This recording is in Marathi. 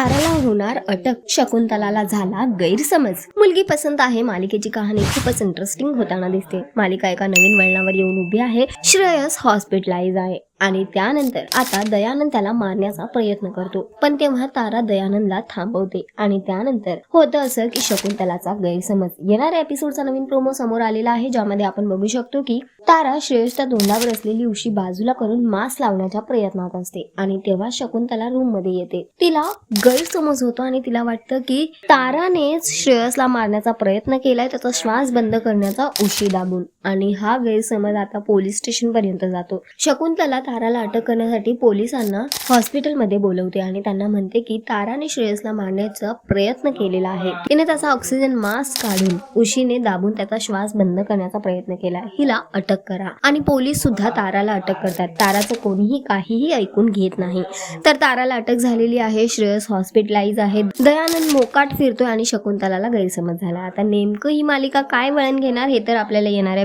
ताराला होणार अटक. शकुंतलाला झाला गैरसमज. मुलगी पसंत आहे. मालिकेची कहाणी खूपच इंटरेस्टिंग होताना दिसते. मालिका एका नवीन वळणावर येऊन उभी आहे. श्रेयस हॉस्पिटलाइज आहे. आणि त्यानंतर आता दयानंद त्याला मारण्याचा प्रयत्न करतो. पण तेव्हा तारा दयानंदला थांबवते. आणि त्यानंतर होतं असं की शकुंतलाचा गैरसमज. येणाऱ्या एपिसोडचा नवीन प्रोमो समोर आलेला आहे ज्यामध्ये आपण बघू शकतो की तारा श्रेयसच्या तोंडावर असलेली उशी बाजूला करून मास्क लावण्याच्या प्रयत्नात असते. आणि तेव्हा शकुंतला रूममध्ये येते. तिला गैरसमज होतो आणि तिला वाटतं की तारानेच श्रेयसला मारण्याचा प्रयत्न केलाय त्याचा श्वास बंद करण्याचा उशी दाबून. आणि हा गैरसमज आता पोलीस स्टेशन पर्यंत जातो. शकुंतला ताराला अटक करण्यासाठी पोलिसांना हॉस्पिटलमध्ये बोलवते आणि त्यांना म्हणते की ताराने श्रेयसला मारण्याचा प्रयत्न केलेला आहे. तिने त्याचा ऑक्सिजन मास्क काढून उशीने दाबून त्याचा श्वास बंद करण्याचा प्रयत्न केला. हिला अटक करा. आणि पोलीस सुद्धा ताराला अटक करतात. ताराचं कोणीही काहीही ऐकून घेत नाही. तर ताराला अटक झालेली आहे. श्रेयस हॉस्पिटलाइज आहे. दयानंद मोकाट फिरतोय आणि शकुंतलाला गैरसमज झाला. आता नेमकं ही मालिका काय वळण घेणार हे तर आपल्याला येणाऱ्या